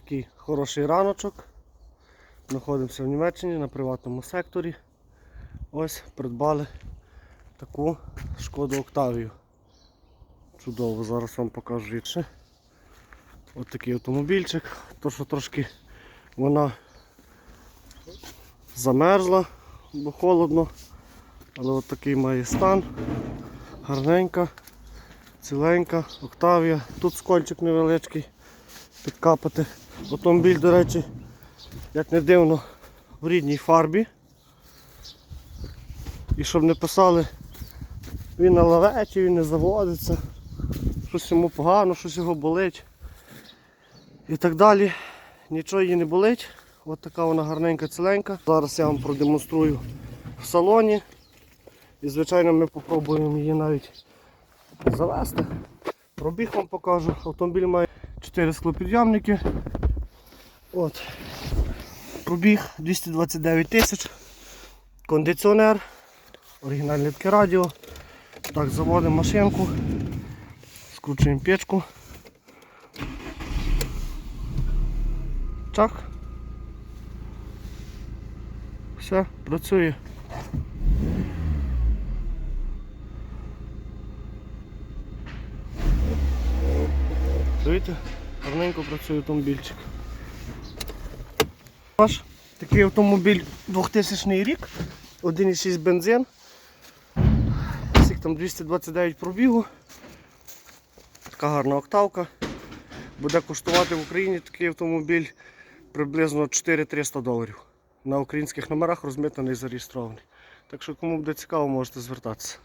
такий хороший раночок. Знаходимося в Німеччині на приватному секторі. Ось придбали таку шкоду Октавію. Чудово, зараз вам покажу рідше. Ось такий автомобільчик. То, що трошки вона замерзла, бо холодно. Але от такий має стан. Гарненька, ціленька, Октавія. Тут скольчик невеличкий підкапати. Автомобіль, до речі, як не дивно, в рідній фарбі. І щоб не писали, він на лаветі, він не заводиться, щось йому погано, щось його болить. І так далі. Нічого їй не болить. От така вона гарненька ціленька. Зараз я вам продемонструю в салоні. І звичайно ми спробуємо її навіть завести. Пробіг вам покажу. Автомобіль має 4 склопідйомники. От. Пробіг 229 тисяч. Кондиціонер. Оригінальне таке радіо. Так, заводимо машинку. Скручуємо печку. Чак. Все, працює. Чуєте? Гарненько працює автомобільчик. Наш такий автомобіль 2000 рік, 1,6 бензин. Всіх там 229 пробігу. Така гарна октавка. Буде коштувати в Україні такий автомобіль приблизно 4300 доларів. На українських номерах розмитнений і зареєстрований. Так що кому буде цікаво, можете звертатися.